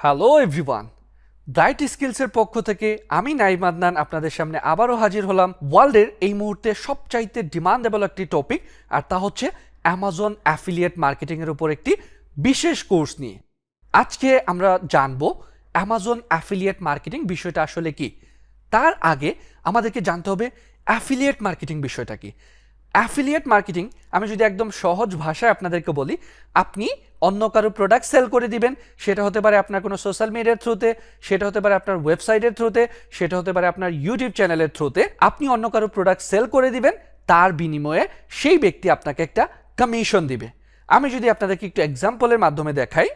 Hello everyone bright স্কিলসের পক্ষ থেকে আমি নাইম আদনান আপনাদের সামনে আবারও হাজির হলাম ওয়ার্ল্ডের এই মুহূর্তে সবচাইতে ডিমান্ডেবল একটি টপিক, আর তা হচ্ছে অ্যামাজন অ্যাফিলিয়েট মার্কেটিংয়ের উপর একটি বিশেষ কোর্স নিয়ে। আজকে আমরা জানব অ্যামাজন অ্যাফিলিয়েট মার্কেটিং বিষয়টা আসলে কি? তার আগে আমাদেরকে জানতে হবে অ্যাফিলিয়েট মার্কেটিং বিষয়টা কি? অ্যাফিলিয়েট মার্কেটিং আমি যদি একদম সহজ ভাষায় আপনাদেরকে বলি, আপনি অন্য কারও প্রোডাক্ট সেল করে দিবেন, সেটা হতে পারে আপনার কোনো সোশ্যাল মিডিয়ার থ্রুতে সেটা হতে পারে আপনার ওয়েবসাইটের থ্রুতে সেটা হতে পারে আপনার ইউটিউব চ্যানেলের থ্রুতে আপনি অন্য কারও প্রোডাক্ট সেল করে দিবেন, তার বিনিময়ে সেই ব্যক্তি আপনাকে একটা কমিশন দিবে। আমি যদি আপনাদেরকে একটু এক্সাম্পলের মাধ্যমে দেখাই,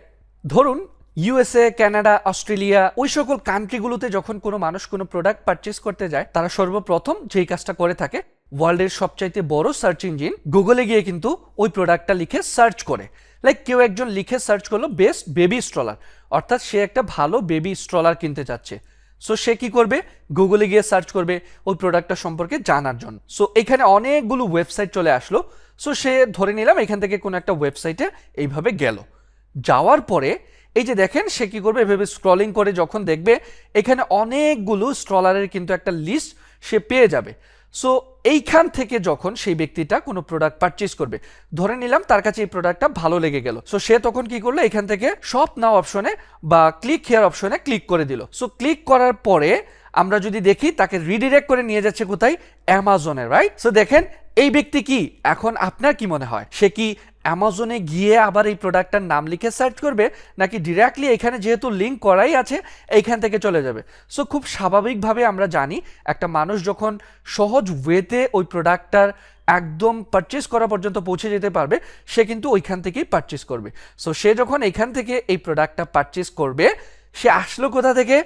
ধরুন ইউএসএ কানাডা অস্ট্রেলিয়া ওই সকল কান্ট্রিগুলোতে যখন কোনো মানুষ কোনো প্রোডাক্ট পারচেস করতে যায়, তারা সর্বপ্রথম যেই কাজটা করে থাকে ওয়ার্ল্ডের সবচাইতে বড় সার্চ ইঞ্জিন গুগলে গিয়ে কিন্তু ওই প্রোডাক্টটা লিখে সার্চ করে। লাইক কেউ একজন লিখে সার্চ করল বেস্ট বেবি স্ট্রলার। অর্থাৎ সে একটা ভালো বেবি স্ট্রলার কিনতে চাচ্ছে। সো সে কি করবে? গুগলে গিয়ে সার্চ করবে ওই প্রোডাক্টটা সম্পর্কে জানার জন্য। সো এখানে অনেকগুলো ওয়েবসাইট চলে আসলো। সো সে ধরে নিলাম এখান থেকে কোনো একটা ওয়েবসাইটে এইভাবে গেল। যাওয়ার পরে এই যে দেখেন, সে কি করবে? এভাবে স্ক্রলিং করে যখন দেখবে, এখানে অনেকগুলো স্ট্রলারের কিন্তু একটা লিস্ট সে পেয়ে যাবে। সো এইখান থেকে যখন সেই ব্যক্তিটা কোনো প্রোডাক্ট পারচেস করবে, ধরে নিলাম তার কাছে এই প্রোডাক্টটা ভালো লেগে গেল। সো সে তখন কি করল? এখান থেকে শপ নাও অপশনে বা ক্লিক হেয়ার অপশনে ক্লিক করে দিল। সো ক্লিক করার পরে আমরা যদি দেখি, তাকে রিডিরেক্ট করে নিয়ে যাচ্ছে কোথায়? অ্যামাজনে রাইট সো দেখেন, এই ব্যক্তি কি? এখন আপনার কি মনে হয়? সে কি অ্যামাজনে গিয়ে আবার এই প্রোডাক্টটার নাম লিখে সার্চ করবে, নাকি ডিরেক্টলি এখানে যেহেতু লিঙ্ক করাই আছে, এইখান থেকে চলে যাবে। সো খুব স্বাভাবিকভাবে আমরা জানি, একটা মানুষ যখন সহজ ওয়েতে ওই প্রোডাক্টটার একদম পারচেস করা পর্যন্ত পৌঁছে যেতে পারবে, সে কিন্তু ওইখান থেকেই পারচেস করবে। সো সে যখন এখান থেকে এই প্রোডাক্টটা পারচেস করবে, সে আসলো কোথা থেকে?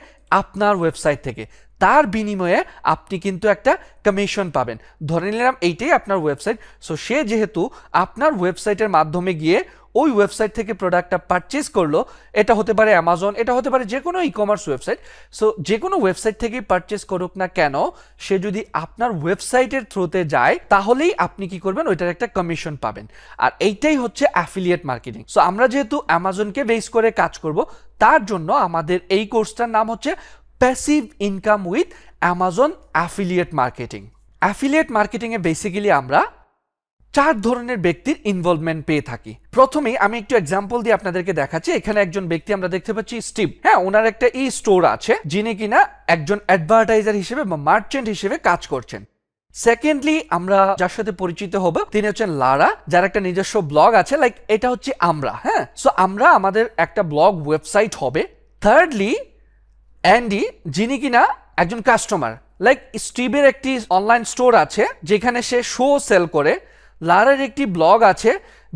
আপনার ওয়েবসাইট থেকে। তার বিনিময়ে আপনি কিন্তু একটা কমিশন পাবেন। ধরে নিলাম এইটাই আপনার ওয়েবসাইট সো সে যেহেতু আপনার ওয়েবসাইটের মাধ্যমে গিয়ে ওই ওয়েবসাইট থেকে প্রোডাক্টটা পারচেস করল, এটা হতে পারে অ্যামাজন এটা হতে পারে যে কোনো ই কমার্স ওয়েবসাইট সো যে কোনো ওয়েবসাইট থেকেই পারচেস করুক না কেন, সে যদি আপনার ওয়েবসাইটের থ্রুতে যায়, তাহলেই আপনি কি করবেন? ওইটার একটা কমিশন পাবেন। আর এইটাই হচ্ছে অ্যাফিলিয়েট মার্কেটিং সো আমরা যেহেতু অ্যামাজনকে বেস করে কাজ করব, তার জন্য আমাদের এই কোর্সটার নাম হচ্ছে passive income with Amazon affiliate marketing affiliate মার্কেটিংয়ে basically আমরা চার ধরনের ব্যক্তির ইনভলভমেন্ট পেয়ে থাকি। প্রথমেই আমি একটু এক্সাম্পল দিয়ে আপনাদেরকে দেখাচ্ছি। এখানে একজন ব্যক্তি আমরা দেখতে পাচ্ছি স্টিভ হ্যাঁ ওনার একটা ই স্টোর আছে, যিনি কিনা একজন অ্যাডভার্টাইজার হিসেবে বা মার্চেন্ট হিসেবে কাজ করছেন। সেকেন্ডলি আমরা যার সাথে পরিচিত হব, তিনি হচ্ছেন লারা যার একটা নিজস্ব ব্লগ আছে লাইক এটা হচ্ছে আমরা হ্যাঁ? সো আমরা আমাদের একটা ব্লগ ওয়েবসাইট হবে। থার্ডলি অ্যান্ডি, যিনি কিনা একজন কাস্টমার লাইক স্টিভের একটি অনলাইন স্টোর আছে, যেখানে সে শো সেল করে। লারার একটি ব্লগ আছে,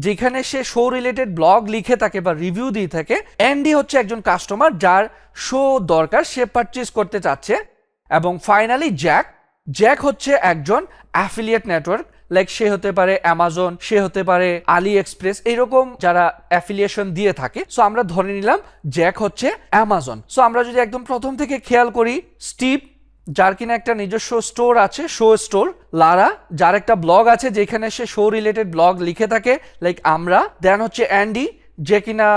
যেখানে সে শো রিলেটেড ব্লগ লিখে থাকে বা রিভিউ দিয়ে থাকে। অ্যান্ডি হচ্ছে একজন কাস্টমার যার শো দরকার, সে পারচেস করতে চাচ্ছে। এবং ফাইনালি জ্যাক জ্যাক হচ্ছে একজন অ্যাফিলিয়েট নেটওয়ার্ক লাইক সে হতে পারে অ্যামাজন সে হতে পারে আলি এক্সপ্রেস এইরকম যারা অ্যাফিলিয়েশন দিয়ে থাকে। সো আমরা ধরে নিলাম জ্যাক হচ্ছে অ্যামাজন সো আমরা যদি একদম প্রথম থেকে খেয়াল করি স্টিভ যার কিনা একটা নিজস্ব স্টোর আছে শো স্টোর লারা যার একটা ব্লগ আছে, যেখানে সে শো রিলেটেড ব্লগ লিখে থাকে লাইক আমরা দেন হচ্ছে অ্যান্ডি যে কিনা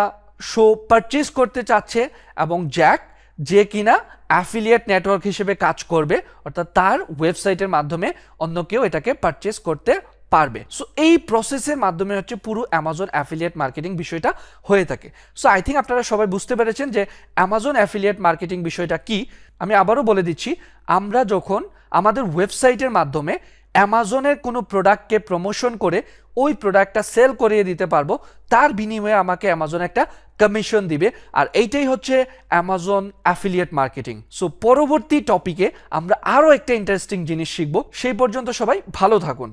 শো পারচেস করতে চাচ্ছে, এবং জ্যাক যে কিনা অ্যাফিলিয়েট নেটওয়ার্ক হিসেবে কাজ করবে, অর্থাৎ তার ওয়েবসাইটের মাধ্যমে অন্য কেউ এটাকে পারচেস করতে পারবে। সো এই প্রসেসের মাধ্যমে হচ্ছে পুরো অ্যামাজন অ্যাফিলিয়েট মার্কেটিং বিষয়টা হয়ে থাকে। সো আই থিঙ্ক আপনারা সবাই বুঝতে পেরেছেন যে অ্যামাজন অ্যাফিলিয়েট মার্কেটিং বিষয়টা কি। আমি আবারও বলে দিচ্ছি, আমরা যখন আমাদের ওয়েবসাইটের মাধ্যমে অ্যামাজনের কোনো প্রোডাক্টকে প্রমোশন করে ওই প্রোডাক্টটা সেল করিয়ে দিতে পারব, তার বিনিময়ে আমাকে অ্যামাজন একটা কমিশন দিবে। আর এইটাই হচ্ছে অ্যামাজন অ্যাফিলিয়েট মার্কেটিং সো পরবর্তী টপিকে আমরা আরও একটা ইন্টারেস্টিং জিনিস শিখব। সেই পর্যন্ত সবাই ভালো থাকুন।